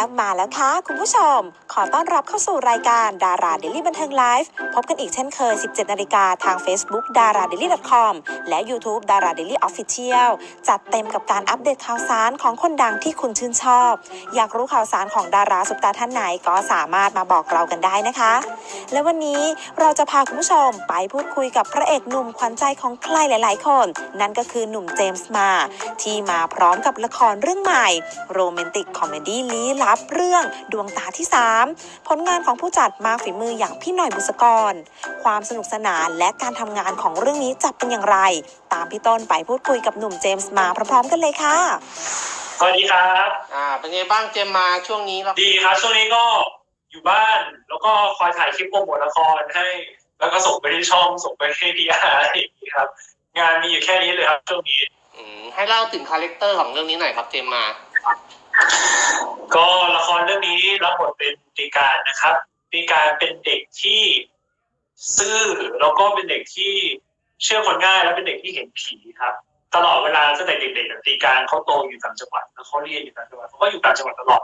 มาแล้วมาแล้วค่ะคุณผู้ชมขอต้อนรับเข้าสู่รายการดาราเดลี่บันเทิงไลฟ์พบกันอีกเช่นเคย 17 นาฬิกาทาง Facebook d a r a d a i l y c o m และ YouTube d a r a d a i l y Official จัดเต็มกับการอัปเดตข่าวสารของคนดังที่คุณชื่นชอบ อยากรู้ข่าวสารของดาราสุปตาท่านไหนก็สามารถมาบอกเรากันได้นะคะ และวันนี้เราจะพาคุณผู้ชมไปพูดคุยกับพระเอกหนุ่มขวัญใจของใครหลาย ๆ คน นั่นก็คือหนุ่มเจมส์มา ที่มาพร้อมกับละครเรื่องใหม่โรแมนติกคอมเมดี้ลี้ลับเรื่องดวงตาที่3 ผลงานของผู้จัดมากฝีมืออย่างพี่หน่อยบุษกร ความสนุกสนานและการทำงานของเรื่องนี้จะเป็นอย่างไร ตามพี่ต้นไปพูดคุยกับหนุ่มเจมส์มาพร้อมๆกันเลยค่ะ สวัสดีครับ อ่าเป็นไงบ้างเจมมาช่วงนี้เราดีครับ ช่วงนี้ก็อยู่บ้านแล้วก็คอยถ่ายคลิปโปรโมทละครให้ แล้วก็ส่งไปที่ช่องส่งไปให้พีอาร์อะไรอย่างนี้ครับ งานมีอยู่แค่นี้เลยครับช่วงนี้ อืมให้เล่าถึงคาแรคเตอร์ของเรื่องนี้หน่อยครับเจมมา ก็ละครเรื่องนี้รับบทเป็นตีการนะครับตีการเป็นเด็กที่ซื่อแล้วก็เป็นเด็กที่เชื่อคนง่ายแล้วเป็นเด็กที่เห็นผีครับ ตลอดเวลาตั้งแต่เด็กๆตีการเขาโตอยู่ต่างจังหวัดแล้วเขาเรียนอยู่ต่างจังหวัดเขาก็อยู่ต่างจังหวัดตลอด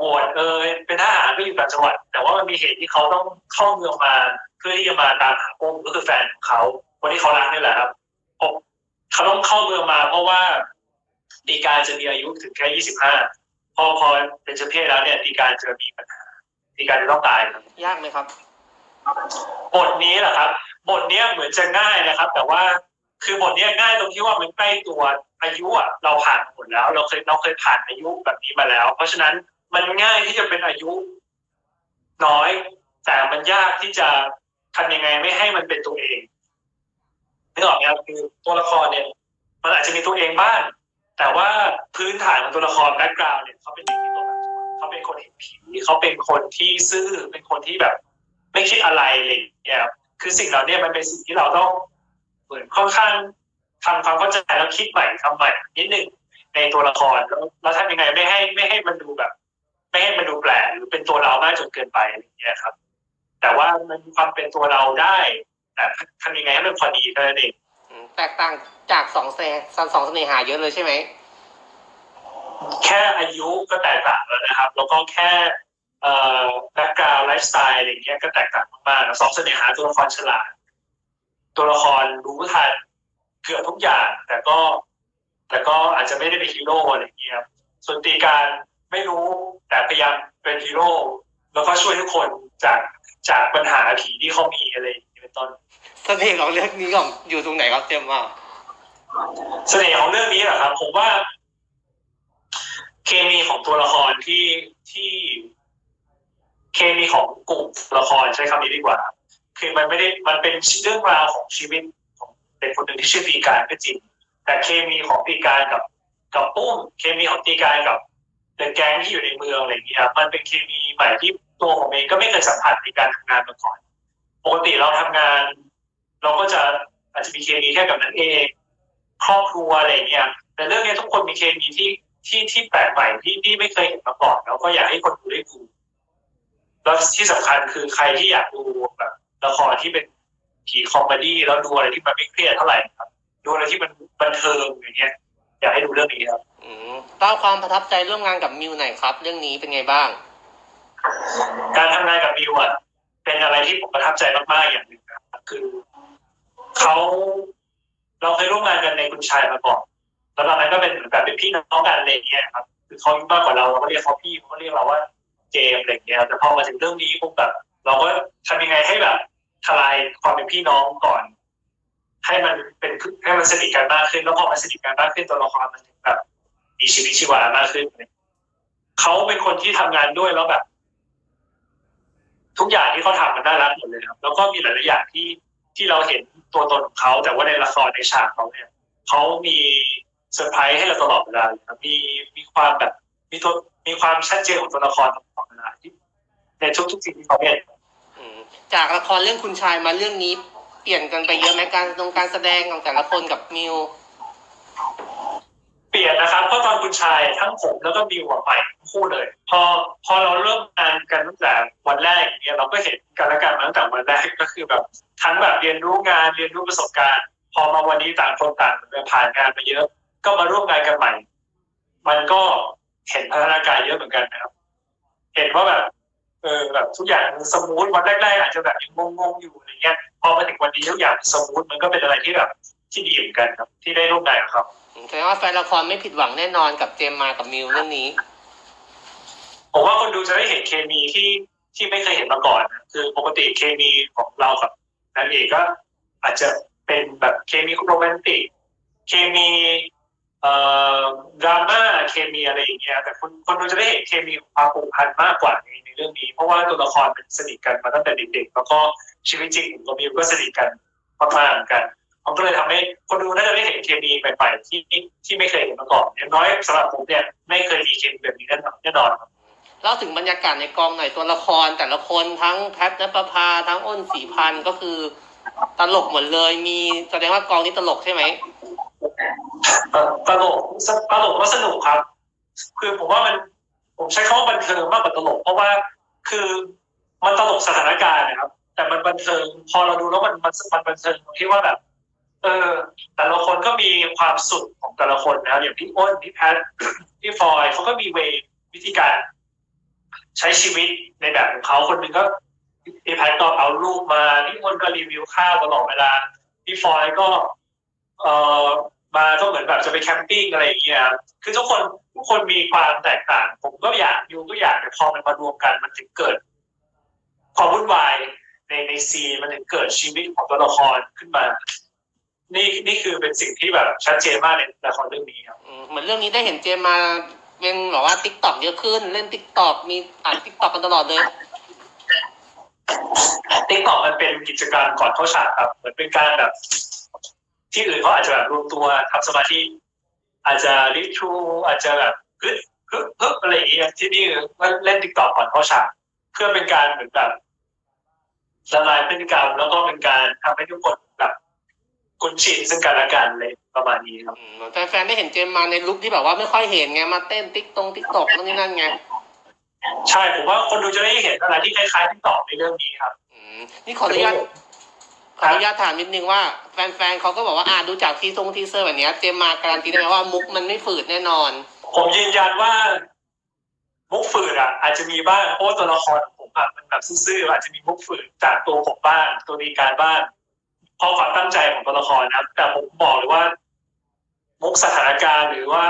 บวชเอยเป็นทหารก็อยู่ต่างจังหวัด แต่ว่ามันมีเหตุที่เขาต้องเข้าเมืองมาเพื่อที่จะมาตามหาปุ้มก็คือแฟนของเขาคนที่เขารักนี่แหละครับเขาต้องเข้าเมืองมาเพราะว่า ตีการจะมีอายุถึงแค่ยี่สิบห้าพอพอเป็นเจ้าเพศแล้วเนี่ยตีการจะมีปัญหาตีการจะต้องตายครับยากไหมครับ บทนี้แหละครับ บทเนี้ยเหมือนจะง่ายนะครับ แต่ว่าคือบทเนี้ยง่ายตรงที่ว่ามันใกล้ตัวอายุอะเราผ่านหมดแล้ว เราเคยเราเคยผ่านอายุแบบนี้มาแล้ว เพราะฉะนั้นมันง่ายที่จะเป็นอายุ น้อย แต่มันยากที่จะทำยังไงไม่ให้มันเป็นตัวเองนึกออกไหมครับคือตัวละครเนี่ย มันอาจจะมีตัวเองบ้าง แต่ว่าพื้นฐานของตัวละครแบ็กกราวน์เนี่ยเขาเป็นเด็กที่โตแบบเขาเป็นคนเห็นผีเขาเป็นคนที่ซื่อเป็นคนที่แบบ ไม่คิดอะไรอะไรอย่างเงี้ยครับคือสิ่งเหล่านี้มันเป็นสิ่งที่เราต้องเหมือนค่อนข้างทำความเข้าใจแล้วคิดใหม่ทำใหม่นิดหนึ่งในตัวละครแล้วแล้วทำยังไงไม่ให้ไม่ให้มันดูแบบ ไม่ให้มันดูแปลกหรือเป็นตัวเรามากจนเกินไปอะไรเงี้ยครับ แต่ว่ามันความเป็นตัวเราได้ แต่ทำยังไงให้มันพอดีเท่านั้นเอง แตกต่างจากสองเซสองเสน่หาเยอะเลยใช่ไหม แค่อายุก็แตกต่างแล้วนะครับ แล้วก็แค่เอ่อแบ็กกราวด์ไลฟ์สไตล์อะไรเงี้ยก็แตกต่างมากๆสองเสน่หาตัวละครฉลาด ตัวละครรู้ทันเกือบทุกอย่าง แต่ก็ แต่ก็อาจจะไม่ได้เป็นฮีโร่อะไรเงี้ยครับส่วนตีการไม่รู้แต่พยายามเป็นฮีโร่แล้วก็ช่วยทุกคนจากจากปัญหาผีที่เขามีอะไร เงี้ยเป็นต้นเสน่ห์ของเรื่องนี้ของอยู่ตรงไหนครับเจมมาเสน่ห์ของเรื่องนี้เหรอครับ ผมว่า เคมีของตัวละครที่ที่ เคมีของกลุ่มละครใช้คำนี้ดีกว่า คือมันไม่ได้มันเป็นเรื่องราวของชีวิตของเด็กคนหนึ่งที่ชื่อตีการก็จริง แต่เคมีของตีการกับกับปุ้มเคมีของตีการกับเด็กแก๊งที่อยู่ในเมืองอะไรอย่างเงี้ยมันเป็นเคมีใหม่ที่ตัวผมเองก็ไม่เคยสัมผัสในการทำงานมาก่อน ปกติเราทำงาน เราก็จะอาจจะมีเคมีแค่กับนั้นเองครอบครัวอะไรอย่างเงี้ยแต่เรื่องนี้ทุกคนมีเคมีที่ที่ที่แปลกใหม่ที่ที่ไม่เคยเห็นมาก่อนแล้วก็อยากให้คนดูได้ดูแล้วที่สำคัญคือใครที่อยากดูแบบละครที่เป็นผีคอมเมดี้แล้วดูอะไรที่มันไม่เครียดเท่าไหร่ครับดูอะไรที่มันบันเทิงอย่างเงี้ย อยากให้ดูเรื่องนี้ครับอืมเล่าความประทับใจร่วมงานกับมิวหน่อยครับ เรื่องนี้เป็นไงบ้าง การทำงานกับมิวอะ เป็นอะไรที่ผมประทับใจมากๆอย่างหนึ่งนะครับคือเขาเราเคยร่วมงานกันในคุณชายมาก่อนแล้วตอนนั้นก็เป็นเหมือนแบบเป็นพี่น้องกันอะไรอย่างเงี้ยครับคือเขายุมากกว่าเราเราก็เรียกเขาพี่เขาก็เรียกเราว่าเจมส์อะไรอย่างเงี้ยแต่พอมาถึงเรื่องนี้ปุ๊บแบบ เราก็ทำยังไงให้แบบทลายความเป็นพี่น้องก่อน ให้มันเป็นให้มันสนิทกันมากขึ้น แล้วพอมันสนิทกันมากขึ้นตัวละครมันถึงแบบมีชีวิตชีวามากขึ้นเขาเป็นคนที่ทำงานด้วยแล้วแบบ ทุกอย่างที่เขาทำมันน่ารักหมดเลยครับ แล้วก็มีหลายๆอย่างที่ที่เราเห็นตัวตนของเขาแต่ว่าในละครในฉากเขาเนี่ยเขามีเซอร์ไพรส์ให้เราตลอดเวลาเลยครับมีมีความแบบมีตัวมีความชัดเจนของตัวละครตลอดเวลาที่ในทุกๆสิ่งที่เขาเป็นจากละครเรื่องคุณชายมาเรื่องนี้เปลี่ยนกันไปเยอะไหมการตรงการแสดงของแต่ละคนกับมิว เปลี่ยนนะครับเพราะตอนคุณชายทั้งผมแล้วก็มิวอะใหม่ทั้งคู่เลย พอพอเราเริ่มงานกันตั้งแต่วันแรกอย่างเงี้ยเราก็เห็นกันและกันมาตั้งแต่วันแรกก็คือแบบทั้งแบบเรียนรู้งานเรียนรู้ประสบการณ์ พอมาวันนี้ต่างคนต่างผ่านงานมาเยอะ ก็มาร่วมงานกันใหม่ มันก็เห็นพัฒนาการเยอะเหมือนกันนะครับ เห็นว่าแบบเออแบบทุกอย่างมันสมูทวันแรกๆอาจจะแบบยังงงๆอยู่อะไรเงี้ยพอมาถึงวันนี้ทุกอย่างสมูทมันก็เป็นอะไรที่แบบที่ดีเหมือนกันครับ ที่ได้ร่วมงานกับเขา แสดงว่าแฟนละครไม่ผิดหวังแน่นอนกับเจมมากับมิวเรื่องนี้ ผมว่าคนดูจะได้เห็นเคมีที่ที่ไม่เคยเห็นมาก่อนนะคือปกติเคมีของเรากับนางเอกก็ อาจจะเป็นแบบเคมีโรแมนติกเคมีเอ่อดราม่าเคมีอะไรอย่างเงี้ยแต่คนคนดูจะได้เห็นเคมีของความผูกพันมากกว่าในในเรื่องนี้ เพราะว่าตัวละครเป็นสนิทกันมาตั้งแต่เด็กๆแล้วก็ชีวิตจริงของตัวมิวก็สนิทกันมากๆเหมือนกัน มันก็เลยทำให้คนดูน่าจะได้เห็นเคมีใหม่ๆที่ที่ไม่เคยเห็นมาก่อนอย่างน้อยสำหรับผมเนี่ยไม่เคยมีเคมีแบบนี้แน่นอนแน่นอนครับเล่าถึงบรรยากาศในกองหน่อยตัวละครแต่ละคนทั้งแพทนปภาทั้งอ้นสีพันธุ์ก็คือตลกหมดเลยมีแสดงว่ากองนี้ตลกใช่ไหมตลกตลกก็สนุกครับ คือผมว่ามันผมใช้คำว่าบันเทิงมากกว่าตลก เพราะว่าคือมันตลกสถานการณ์นะครับ แต่มันบันเทิงพอเราดูแล้วมันมันมันบันเทิงตรงที่ว่าแบบ เออแต่ละคนก็มีความสุดของแต่ละคนนะครับอย่างพี่อ้นพี่แพทพี่ฟอยเขาก็มีเววิธีการ ใช้ชีวิตในแบบของเขาคนหนึ่งก็พี่แพทก็เอารูปมาพี่อ้นก็รีวิวข้าวตลอดเวลาพี่ฟอยก็เอ่อมาก็เหมือนแบบจะไปแคมปิ้งอะไรอย่างเงี้ยครับคือทุกคนทุกคนมีความแตกต่าง ผมก็อยากยูก็อยากแต่พอมันมารวมกันมันถึงเกิดความวุ่นวายในในซีมันถึงเกิดชีวิตของตัวละครขึ้นมา นี่นี่คือเป็นสิ่งที่แบบชัดเจนมากในละครเรื่องนี้ครับอืมเหมือนเรื่องนี้ได้เห็นเจมมาเป็นแบบว่าติ๊กต็อกเยอะขึ้น เล่นติ๊กต็อกมีอ่านติ๊กต็อกกันตลอดเลย ติ๊กต็อกมันเป็นกิจกรรมก่อนเข้าฉากครับ เหมือนเป็นการแบบ ที่อื่นเขาอาจจะแบบรวมตัวทำสมาธิอาจจะลิทรูอาจจะแบบฮึดฮึดฮึดอะไรอย่างเงี้ยที่นี่มันเล่นติ๊กต็อกก่อนเข้าฉากเพื่อเป็นการเหมือนแบบละลายพฤติกรรมแล้วก็เป็นการทำให้ทุกคนแบบ คุ้นชินซึ่งกันและกันเลยประมาณนี้ครับอืมแฟนๆได้เห็นเจมมาในลุคที่แบบว่าไม่ค่อยเห็นไงมาเต้นติ๊กตรงติ๊กตอกนั่นนี่นั่นไงใช่ผมว่าคนดูจะได้เห็นอะไรที่คล้ายๆติ๊กต็อกในเรื่องนี้ครับ อืมนี่ขออนุญาตขออนุญาตถามนิดนึงว่าแฟนๆเขาก็บอกว่าอ่าดูจากทีทรงทีเซอร์แบบเนี้ยเจมมาการันตีได้ไหมว่ามุกมันไม่ฝืดแน่นอน ผมยืนยันว่ามุกฝืดอะ อาจจะมีบ้างเพราะว่าตัวละครของผมอะมันแบบซื่อๆอาจจะมีมุกฝืดจากตัวผมบ้างตัวดีการบ้าง เพราะความตั้งใจของตัวละครนะครับแต่ผมบอกเลยว่า มุกสถานการณ์หรือว่า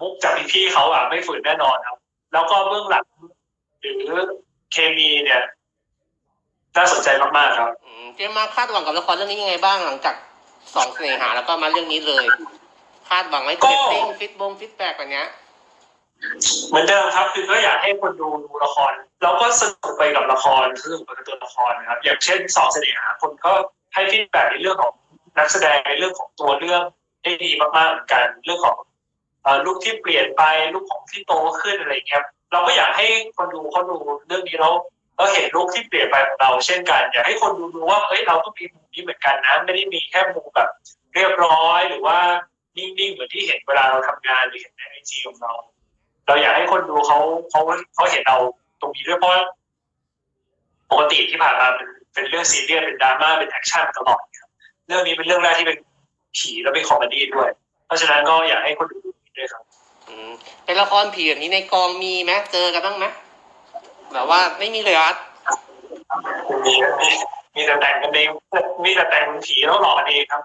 มุกจากพี่ๆเขาอะไม่ฝืนแน่นอนครับ แล้วก็เบื้องหลังหรือเคมีเนี่ยน่าสนใจมากๆครับอืมเจมมาคาดหวังกับละครเรื่องนี้ยังไงบ้างหลังจากสองเสน่หาแล้วก็มาเรื่องนี้เลย คาดหวังไหมก็เฟตติ้งฟิตบงฟิตแบกแบบเนี้ยเหมือนเดิมครับ คือก็อยากให้คนดูดูละคร แล้วก็สนุกไปกับละครสนุกไปกับตัวละครนะครับ อย่างเช่นสองเสน่หาคนก็ ให้ฟีดแบ็ในเรื่องของนักแสดงในเรื่องของตัวเรื่องได้ดีมากๆเหมือนกันเรื่องของอลุคที่เปลี่ยนไปลุคของที่โตขึ้นอะไรเงี้ยเราก็อยากให้คนดูเขาดูเรื่องนี้แล้วเราเห็นลุคที่เปลี่ยนไปของเราเช่นกัน อยากให้คนดูดูว่าเอ้ยเราก็มีมุมนี้เหมือนกันนะไม่ได้มีแค่มุมแบบเรียบร้อยหรือว่านิ่งๆเหมือนที่เห็นเวลาเราทำงานหรือเห็นในไอจีของเรา เราอยากให้คนดูเขาเขาเขาเห็นเราตรงนี้ด้วยเพราะปกติที่ผ่านมามัน เป็นเรื่องซีเรียสเป็นดราม่าเป็นแอคชั่นมาตลอดครับเรื่องนี้เป็นเรื่องแรกที่เป็นผีแล้วเป็นคอมเมดี้ด้วย เพราะฉะนั้นก็อยากให้คนดูด้วยครับอืมเป็นละครผีแบบนี้ในกองมีไหมเจอกันบ้างไหมแบบว่าไม่มีเลยอะมีมีมีแต่แต่งกันเองมีแต่แต่งเป็นผีแล้วหลอกกันเองครับ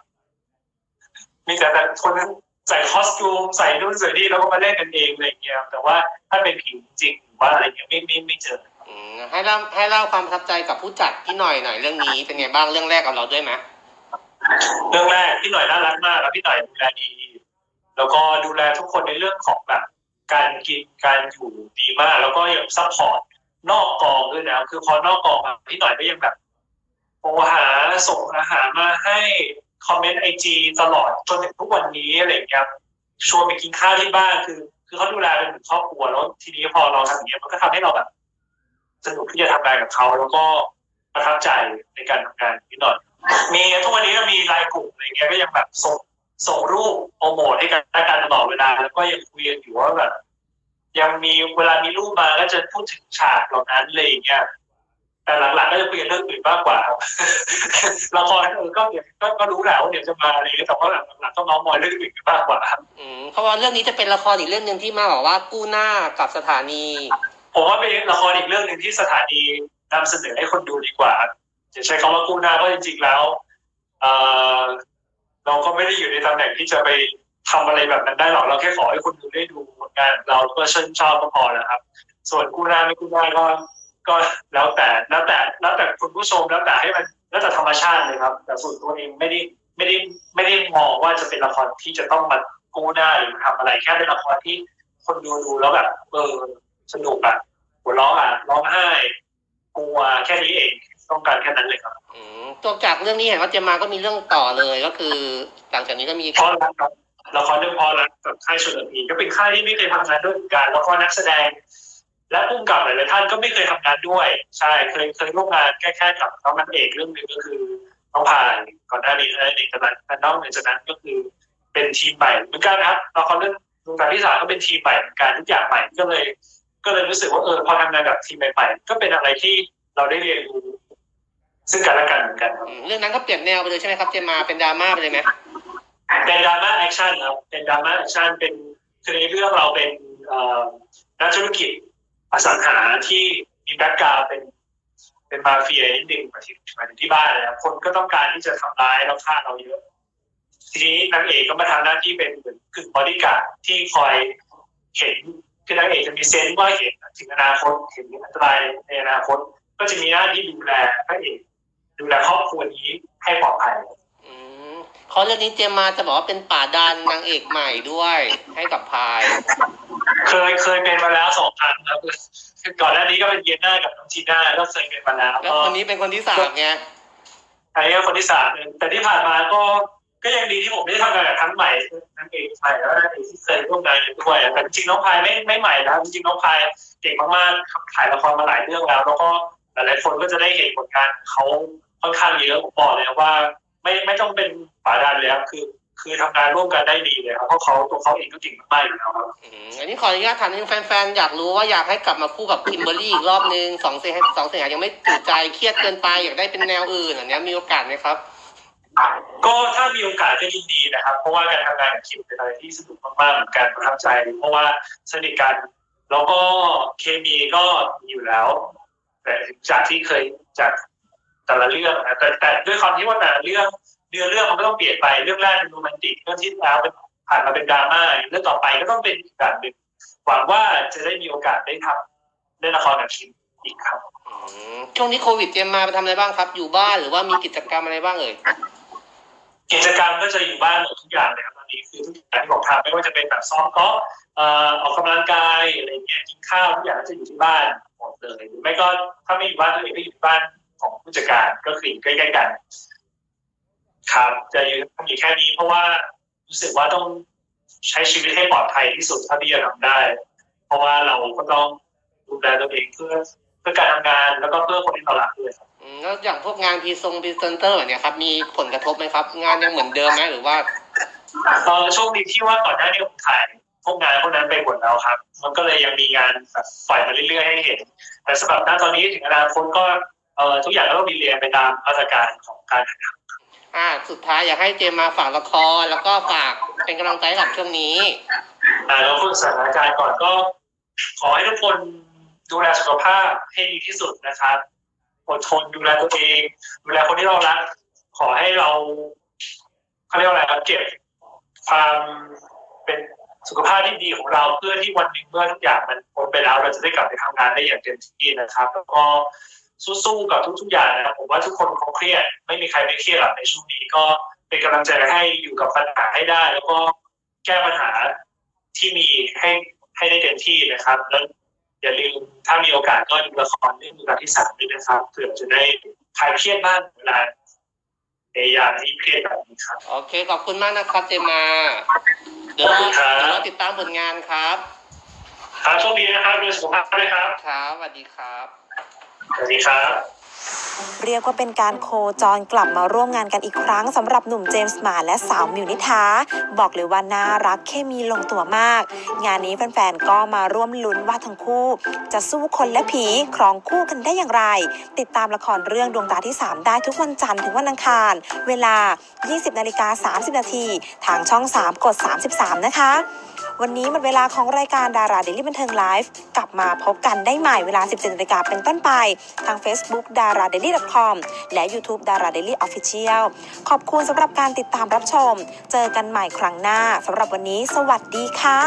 มีแต่แต่คนนั้นใส่คอสตูมใส่นู่นใส่นี่แล้วก็มาเล่นกันเองอะไรอย่างเงี้ยครับแต่ว่าถ้าเป็นผีจริงๆหรือว่าอะไรเงี้ยไม่ไม่ไม่เจอ อืมให้เล่าให้เล่าความประทับใจกับผู้จัดพี่หน่อยหน่อยเรื่องนี้เป็นไงบ้างเรื่องแรกกับเราด้วยไหมเรื่องแรกพี่หน่อยน่ารักมากแล้วพี่หน่อยดูแลดี แล้วก็ดูแลทุกคนในเรื่องของแบบการกินการอยู่ดีมาก แล้วก็ยังซัพพอร์ตนอกกองด้วยนะคือพอนอกกองอะพี่หน่อยก็ยังแบบโทรหาส่งอาหารมาให้คอมเมนต์ไอจีตลอดจนถึงทุกวันนี้อะไรอย่างเงี้ยชวนไปกินข้าวที่บ้านคือ คือเขาดูแลเป็นเหมือนครอบครัวแล้วทีนี้พอเราทำอย่างเงี้ยมันก็ทำให้เราแบบ สนุกที่จะทำงานกับเขาแล้วก็ประทับใจในการทำงานนิดหน่อยมีทุกวันนี้ก็มีไลน์กลุ่มอะไรเงี้ยก็ยังแบบส่งส่งรูปโปรโมทให้กันกันตลอดเวลาแล้วก็ยังคุยกันอยู่ว่าแบบยังมีเวลามีรูปมาก็จะพูดถึงฉากเหล่านั้นเลยอย่างเงี้ยแต่หลังๆก็จะคุยกันเรื่องอื่นมากกว่าละครเออก็เดี๋ยวก็ก็รู้แหละว่าเดี๋ยวจะมาอะไรแต่ว่าหลังๆก็น้องมอยเรื่องอื่นมากกว่าครับอืมเพราะว่าเรื่องนี้จะเป็นละครอีกเรื่องหนึ่งที่มาบอกว่ากู้หน้ากับสถานี ผมว่าเป็นละครอีกเรื่องหนึ่งที่สถานีนำเสนอให้คนดูดีกว่าจะใช้คำว่ากู้หน้าเพราะจริงๆแล้วเออเราก็ไม่ได้อยู่ในตำแหน่งที่จะไปทำอะไรแบบนั้นได้หรอกเราแค่ขอให้คนดูได้ดูผลงานเราก็ชื่นชอบก็พอนะครับ ส่วนกู้หน้าไม่กู้หน้าก็ก็แล้วแต่แล้วแต่แล้วแต่คุณผู้ชมแล้วแต่ให้มันแล้วแต่ธรรมชาติเลยครับ แต่ส่วนตัวเองไม่ได้ไม่ได้ไม่ได้มองว่าจะเป็นละครที่จะต้องมากู้หน้าหรือทำอะไรแค่เป็นละครที่คนดูดูแล้วแบบเออ สนุกอะหัวเราะอะร้องไห้กลัวแค่นี้เองต้องการแค่นั้นเลยครับอืมตัวจากเรื่องนี้เห็นว่าเจมมาก็มีเรื่องต่อเลยก็คือหลังจากนี้ก็มีเพราะรักครับละครเรื่องเพอรักกับค่ายชนละทีก็เป็นค่ายที่ไม่เคยทำงานด้วยกันแล้วก็นักแสดง และผู้กำกับหลายๆท่านก็ไม่เคยทำงานด้วย ใช่เคยเคยร่วมงานแค่แค่กับน้องนักเอกเรื่องหนึ่งก็คือน้องพายก่อนหน้านี้นะเอกจากนั้นแต่นอกเหนือจากนั้นก็คือเป็นทีมใหม่เหมือนกันนะครับละครเรื่องดวงตาที่สามก็เป็นทีมใหม่เหมือนกันทุกอย่างใหม่ก็เลย ก็เลยรู้สึกว่าเออพอทำงานกับทีมใหม่ๆก็เป็นอะไรที่เราได้เรียนรู้ซึ่งกันและกันเหมือนกันครับอืมเรื่องนั้นก็เปลี่ยนแนวไปเลยใช่ไหมครับเจมมาเป็นดราม่าไปเลยไหมเป็นดราม่าแอคชั่นครับเป็นดราม่าแอคชั่นเป็นคือในเรื่องเราเป็นเอ่อนักธุรกิจอสังหาที่มีแบ็กกราวด์เป็นเป็นมาเฟียนิดนึงมาที่มาถึงที่บ้านนะครับคนก็ต้องการที่จะทำร้ายแล้วฆ่าเราเยอะ ทีนี้นางเอกก็มาทำหน้าที่เป็นเหมือนกึ่งบอดี้การ์ดที่คอยเห็น คือนางเอกจะมีเซนส์ว่าเห็นถึงอนาคตเห็นอันตรายในอนาคต ก็จะมีหน้าที่ดูแลพระเอกดูแลครอบครัวนี้ให้ปลอดภัยอืมเขาเรื่องนี้เจมมาจะบอกว่าเป็นป่าดันนางเอกใหม่ด้วยให้กับพาย เคยเคยเป็นมาแล้วสองครั้งครับก่อนหน้านี้ก็เป็นเยนน่ากับน้องจีน่าก็เคยเป็นมาแล้วแล้วก็คนนี้เป็นคนที่สามไงอันนี้ก็คนที่สามเองแต่ที่ผ่านมาก็ ก็ยังดีที่ผมได้ทำงานกับทั้งใหม่ทั้งเอกใหม่แล้วก็เอกที่เคยร่วมงานกันด้วยแต่จริงน้องพายไม่ไม่ใหม่นะจริงน้องพายเก่งมากๆถ่ายละครมาหลายเรื่องแล้ว แล้วก็หลายๆคนก็จะได้เห็นผลงานเขาค่อนข้างเยอะผมบอกเลยว่าไม่ไม่ต้องเป็นป่าดันเลยครับคือคือทำงานร่วมกันได้ดีเลยครับเพราะเขาตัวเขาเองก็เก่งมากๆอยู่แล้วครับอันนี้ขออนุญาตถามนิดนึงแฟนๆอยากรู้ว่าอยากให้กลับมาคู่กับคิมเบอรรี่อีกรอบนึงสองเสียงสองเสียงยังไม่ตื่นใจเครียดเกินไปอยากได้เป็นแนวอื่นอันเนี้ยมีโอกาสไหมครับ ก็ถ้ามีโอกาสก็ยินดีนะครับ เพราะว่าการทำงานกับคิมเป็นอะไรที่สนุกมากๆเหมือนกันประทับใจ เพราะว่าสนิทกัน แล้วก็เคมีก็มีอยู่แล้ว แต่จากที่เคยจากแต่ละเรื่องนะแต่แต่ด้วยความที่ว่าแต่ละเรื่องเนื้อเรื่องมันก็ต้องเปลี่ยนไปเรื่องแรกเป็นโรแมนติกเรื่องที่แล้วเป็นผ่านมาเป็นดราม่าเรื่องต่อไปก็ต้องเป็นอีกแบบหนึ่งหวังว่าจะได้มีโอกาสได้ทำเล่นละครกับคิมอีกครับช่วงนี้โควิดเจมมาไปทำอะไรบ้างครับ อยู่บ้านหรือว่ามีกิจกรรมอะไรบ้างเอ่ย กิจกรรมก็จะอยู่บ้านหมดทุกอย่างเลยครับตอนนี้คือทุกอย่างที่ผมทำไม่ว่าจะเป็นแบบซ้อมก็ออออกกำลังกายอะไรเงี้ยกินข้าวทุกอย่างก็จะอยู่ที่บ้านหมดเลยหรือไม่ก็ถ้าไม่อยู่บ้านตัวเองก็อยู่บ้านของผู้จัดการก็คือใกล้ๆกัน ครับจะอยู่ทอยู่แค่นี้เพราะว่ารู้สึกว่าต้องใช้ชีวิตให้ปลอดภัยที่สุดเท่าที่จะทำได้ เพราะว่าเราก็ต้องดูแลตัวเองเพื่อเพื่อการทำงานแล้วก็เพื่อคนที่เรารักด้วยครับ แล้วอย่างพวกงานพรีทรงพรีเซนเตอร์แบบเนี้ยครับมีผลกระทบไหมครับ งานยังเหมือนเดิมไหมหรือว่าเออโชคดีที่ว่าก่อนหน้านี้ผมถ่ายพวกงานพวกนั้นไปหมดแล้วครับ มันก็เลยยังมีงานแบบปล่อยมาเรื่อยๆให้เห็น แต่สำหรับณตอนนี้ถึงอนาคตก็เออทุกอย่างก็ต้องมีเรียนไปตามมาตรการของการถ่ายทำอ่า สุดท้ายอยากให้เจมมาฝากละครแล้วก็ฝากเป็นกำลังใจให้กับช่วงนี้อ่าแล้วพูดสถานการณ์ก่อนก็ ขอให้ทุกคนดูแลสุขภาพให้ดีที่สุดนะครับ อดทนดูแลตัวเอง ดูแลคนที่เรารัก ขอให้เราเขาเรียกว่าอะไรครับเก็บความเป็นสุขภาพที่ดีของเราเพื่อที่วันหนึ่งเมื่อทุกอย่างมันพ้นไปแล้ว เราจะได้กลับไปทำงานได้อย่างเต็มที่นะครับ แล้วก็สู้ๆกับทุกๆอย่างนะครับผมว่าทุกคนคงเครียด ไม่มีใครไม่เครียดหรอกในช่วงนี้ก็เป็นกำลังใจให้อยู่กับปัญหาให้ได้ แล้วก็แก้ปัญหาที่มีให้ให้ได้เต็มที่นะครับ แล้ว อย่าลืมถ้ามีโอกาสก็ดูละครเรื่องดูการที่สามด้วยนะครับเผื่อจะได้คลายเครียดบ้างเวลาในยามที่เครียดแบบนี้ครับ โอเค ขอบคุณมากนะครับเจมมาเดี๋ยวเราขอบคุณครับ เดี๋ยวเราติดตามผลงานครับครับโชคดีนะครับดูแลสุขภาพด้วยครับ ครับสวัสดีครับ สวัสดีครับ เรียกว่าเป็นการโคจรกลับมาร่วมงานกันอีกครั้งสำหรับหนุ่มเจมส์มาและสาวมิวนิธาบอกเลยว่าน่ารักเคมีลงตัวมาก งานนี้แฟนๆก็มาร่วมลุ้นว่าทั้งคู่ จะสู้คนและผีครองคู่กันได้อย่างไร ติดตามละครเรื่องดวงตาที่ 3 ได้ทุกวันจันทร์ถึงวันอังคาร เวลา 20นาฬิกา30นาทีทางช่อง 3 กด 33 นะคะ วันนี้หมดเวลาของรายการดาราเดลี่บันเทิงไลฟ์กลับมาพบกันได้ใหม่เวลา 17นาฬิกาเป็นต้นไป ทาง Facebook d a r a d a i l y c o m และ YouTube d a r a d a i l y Official ขอบคุณสำหรับการติดตามรับชม เจอกันใหม่ครั้งหน้าสำหรับวันนี้ สวัสดีค่ะ